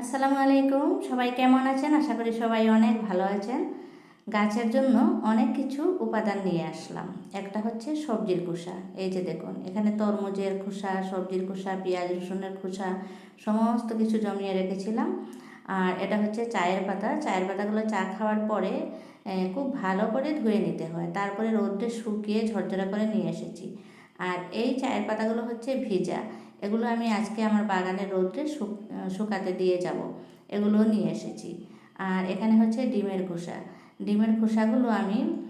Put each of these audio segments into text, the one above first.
আসসালামু আলাইকুম। সবাই কেমন আছেন? আশা করি সবাই অনেক ভালো আছেন। গাছের জন্য অনেক কিছু উপাদান নিয়ে আসলাম। একটা হচ্ছে সবজির খোসা। এই যে দেখুন, এখানে তরমুজের খোসা, সবজির খোসা, পেঁয়াজ, রসুনের খোসা সমস্ত কিছু জমিয়ে রেখেছিলাম। আর এটা হচ্ছে চায়ের পাতা। চায়ের পাতাগুলো চা খাওয়ার পরে খুব ভালো করে ধুয়ে নিতে হয়। তারপরে রোদ্রে শুকিয়ে ঝরঝরা করে নিয়ে এসেছি। আর এই চায়ের পাতাগুলো হচ্ছে ভিজা। এগুলো আমি আজকে আমার বাগানের রোদ্রে শুক- শুকাতে দিয়ে যাব। এগুলো নিয়ে এসেছি। আর এখানে হচ্ছে ডিমের খোসা। ডিমের খোসাগুলো আমি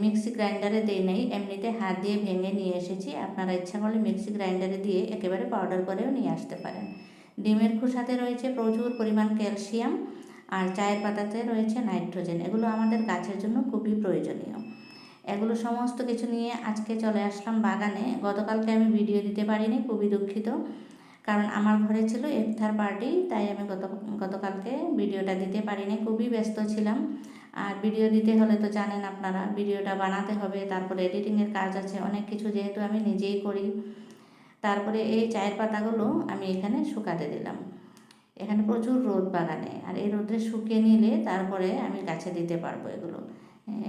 মিক্সি গ্রাইন্ডারে দিই নাই। এমনিতে হাত দিয়ে ভেঙে নিয়ে এসেছি। আপনারা ইচ্ছা করলে মিক্সি গ্রাইন্ডারে দিয়ে একেবারে পাউডার করেও নিয়ে আসতে পারেন। ডিমের খোসাতে রয়েছে প্রচুর পরিমাণ ক্যালসিয়াম আর চায়ের পাতাতে রয়েছে নাইট্রোজেন। এগুলো আমাদের গাছের জন্য খুবই প্রয়োজনীয়। এগুলো সমস্ত কিছু নিয়ে আজকে চলে আসলাম বাগানে। গতকালকে আমি ভিডিও দিতে পারিনি, খুবই দুঃখিত। কারণ আমার ঘরে ছিল ইফতার পার্টি, তাই আমি গত, গতকালকে ভিডিওটা দিতে পারিনি, খুবই ব্যস্ত ছিলাম। আর ভিডিও দিতে হলে তো জানেন আপনারা, ভিডিওটা বানাতে হবে, তারপরে এডিটিংয়ের কাজ আছে, অনেক কিছু যেহেতু আমি নিজেই করি। তারপরে এই চায়ের পাতাগুলো আমি এখানে শুকাতে দিলাম। এখানে প্রচুর রোদ বাগানে, আর এই রোদে শুকিয়ে নিলে তারপরে আমি গাছে দিতে পারব এগুলো।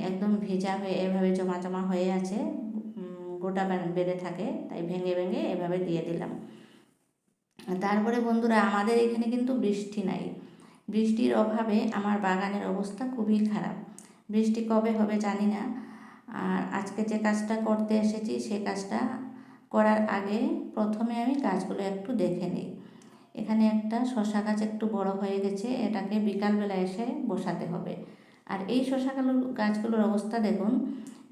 একদম ভেজা হয়ে এভাবে জমা জমা হয়ে আছে গোটা বেড়ে থাকে, তাই ভেঙে ভেঙে এভাবে দিয়ে দিলাম। তারপরে বন্ধুরা, আমাদের এখানে কিন্তু বৃষ্টি নাই। বৃষ্টির অভাবে আমার বাগানের অবস্থা খুবই খারাপ। বৃষ্টি কবে হবে জানি না। আর আজকে যে কাজটা করতে এসেছি, সে কাজটা করার আগে প্রথমে আমি গাছগুলো একটু দেখে নিই। এখানে একটা শশা গাছ একটু বড় হয়ে গেছে, এটাকে বিকালবেলা এসে বসাতে হবে। আর এই শশাগুলোর গাছগুলোর অবস্থা দেখুন।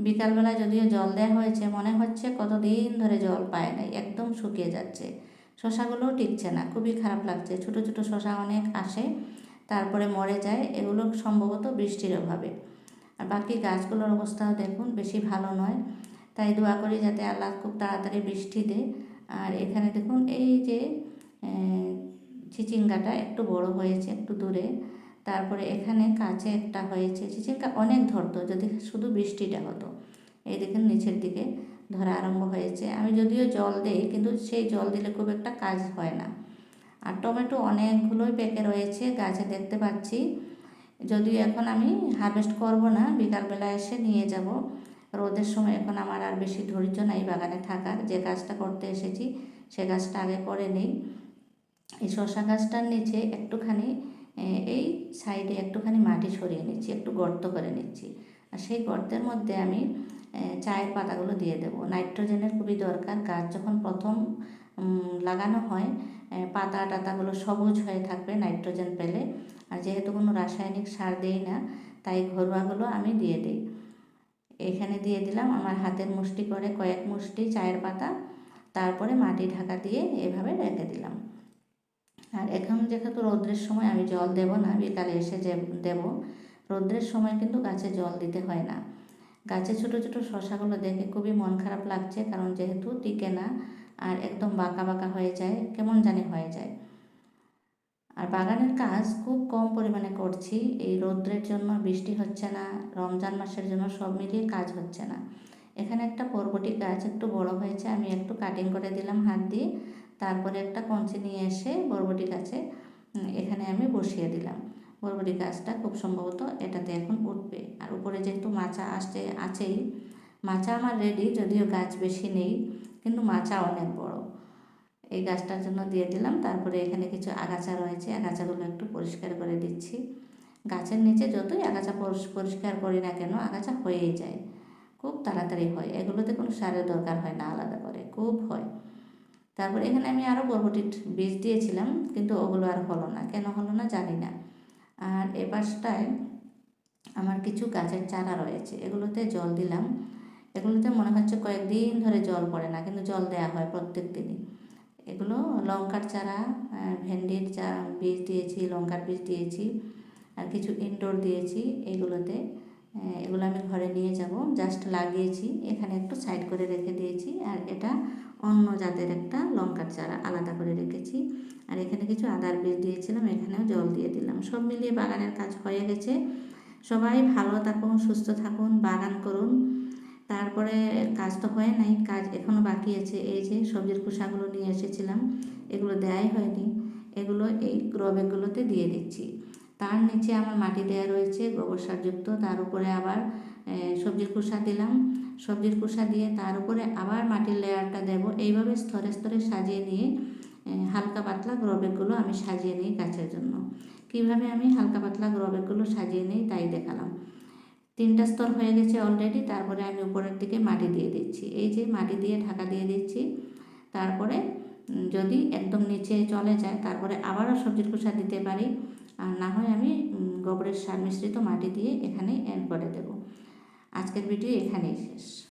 বিকালবেলা যদিও জল দেওয়া হয়েছে, মনে হচ্ছে কতদিন ধরে জল পায় নাই, একদম শুকিয়ে যাচ্ছে। শশাগুলোও টিকছে না, খুবই খারাপ লাগছে। ছোট ছোট শশা অনেক আসে, তারপরে মরে যায়, এগুলো সম্ভবত বৃষ্টির অভাবে। আর বাকি গাছগুলোর অবস্থাও দেখুন, বেশি ভালো নয়। তাই দোয়া করি যাতে আল্লাহ খুব তাড়াতাড়ি বৃষ্টি দেয় আর এখানে দেখুন, এই যে চিচিঙ্গাটা একটু বড় হয়েছে, একটু দূরে। তারপরে এখানে কাছে একটা হয়েছে চিচিঙ্গা অনেক ধরতো, যদি শুধু বৃষ্টিটা হতো। এই দেখুন নিচের দিকে ধরা আরম্ভ হয়েছে। আমি যদিও জল দেই, কিন্তু সেই জল দিলে খুব একটা কাজ হয় না। আর টমেটো অনেকগুলোই পেকে রয়েছে, গাছে দেখতে পাচ্ছি। যদিও এখন আমি হারভেস্ট করব না, বিকালবেলা এসে নিয়ে যাব। রোদের সময় এখন আমার আর বেশি ধৈর্য নাই বাগানে থাকার। যে কাজটা করতে এসেছি, সে কাজটা আগে করে নেই। এই শশা গাছটার নিচে একটুখানি এই সাইডে একটুখানি মাটি সরিয়ে নিচ্ছি, একটু গর্ত করে নিচ্ছি। আর সেই গর্তের মধ্যে আমি চায়ের পাতাগুলো দিয়ে দেবো। নাইট্রোজেনের খুবই দরকার। গাছ যখন প্রথম লাগানো হয় পাতা টাতাগুলো সবুজ হয়ে থাকবে নাইট্রোজেন পেলে। আর যেহেতু কোনো রাসায়নিক সার দেই না, তাই ঘরোয়াগুলো আমি দিয়ে দিই। এখানে দিয়ে দিলাম আমার হাতের মুষ্টি করে কয়েক মুষ্টি চায়ের পাতা। তারপরে মাটি ঢাকা দিয়ে এভাবে রেখে দিলাম। আর এখন যেহেতু রৌদ্রের সময় আমি জল দেব না বিকালে এসে যে দেব, রৌদ্রের সময় কিন্তু গাছে জল দিতে হয় না। গাছে ছোট ছোট শশাগুলো দেখে খুবই মন খারাপ লাগছে, কারণ যেহেতু টিকে না আর একদম বাঁকা বাঁকা হয়ে যায়, কেমন জানি হয়ে যায়। আর বাগানের কাজ খুব কম পরিমাণে করছি, এই রৌদ্রের জন্য বৃষ্টি হচ্ছে না, রমজান মাসের জন্য সব মিলিয়ে কাজ হচ্ছে না। এখানে একটা বরবটি গাছ একটু বড় হয়েছে, আমি একটু কাটিং করে দিলাম হাত দিয়ে তারপরে একটা কঞ্চি নিয়ে এসে বরবটি গাছে এখানে আমি বসিয়ে দিলাম। বরবটি গাছটা খুব সম্ভবত এটাতে এখন উঠবে। আর উপরে যেহেতু মাচা আসছে, আছেই। মাচা আমার রেডি যদিও গাছ বেশি নেই, কিন্তু মাচা অনেক বড়। এই গাছটার জন্য দিয়ে দিলাম। তারপরে এখানে কিছু আগাছা রয়েছে, আগাছাগুলো একটু পরিষ্কার করে দিচ্ছি। গাছের নিচে যতই আগাছা পরিষ্কার করি না কেন, আগাছা হয়েই যায়। খুব তাড়াতাড়ি হয়। এগুলোতে কোনো সারের দরকার হয় না, আলাদা করে। খুব হয়। তারপরে এখানে আমি আরও বরবটির বীজ দিয়েছিলাম, কিন্তু ওগুলো আর হলো না। কেন হলো না জানি না। আর এ পাশটায় আমার কিছু গাছের চারা রয়েছে। এগুলোতে জল দিলাম। এগুলোতে মনে হচ্ছে কয়েকদিন ধরে জল পড়ে না, কিন্তু জল দেওয়া হয় প্রত্যেক দিনই। এগুলো লঙ্কার চারা ভেন্ডির চা, বীজ দিয়েছি, লঙ্কার বীজ দিয়েছি, আর কিছু ইনডোর দিয়েছি এগুলোতে। এগুলো আমি ঘরে নিয়ে যাব। জাস্ট লাগিয়েছি। এখানে একটু সাইড করে রেখে দিয়েছি। আর এটা অন্য জাতের একটা লঙ্কার চারা আলাদা করে রেখেছি। আর এখানে কিছু আদার বীজ দিয়েছিলাম, এখানেও জল দিয়ে দিলাম। সব মিলিয়ে বাগানের কাজ হয়ে গেছে। সবাই ভালো থাকুন, সুস্থ থাকুন, বাগান করুন। তারপরে কাজ তো হয় নাই, কাজ এখনও বাকি আছে। এই যে সবজির খোসাগুলো নিয়ে এসেছিলাম, এগুলো দেয়াই হয়নি। এগুলো এই গ্রো ব্যাগগুলোতে দিয়ে দিচ্ছি। তার নিচে আমার মাটি দেওয়া রয়েছে, গোবর সারযুক্ত। তার উপরে আবার সবজির খোসা দিলাম। সবজির খোসা দিয়ে তার উপরে আবার মাটির লেয়ারটা দেব। এইভাবে স্তরে স্তরে সাজিয়ে নিয়ে হালকা পাতলা গ্রো ব্যাগগুলো আমি সাজিয়ে নিই গাছের জন্য। কীভাবে আমি হালকা পাতলা গ্রো ব্যাগগুলো সাজিয়ে নিই তাই দেখালাম। তিনটা স্তর হয়ে গেছে অলরেডি তারপরে আমি উপরের দিকে মাটি দিয়ে দিচ্ছি। এই যে মাটি দিয়ে ঢাকা দিয়ে দিচ্ছি। তারপরে যদি একদম নিচে চলে যায়, তারপরে আবারও সবজির খোসা দিতে পারি। আর না হয় আমি গোবরের সার মিশ্রিত মাটি দিয়ে এখানেই এন্ড করে দেব। আজকের ভিডিও এখানেই শেষ।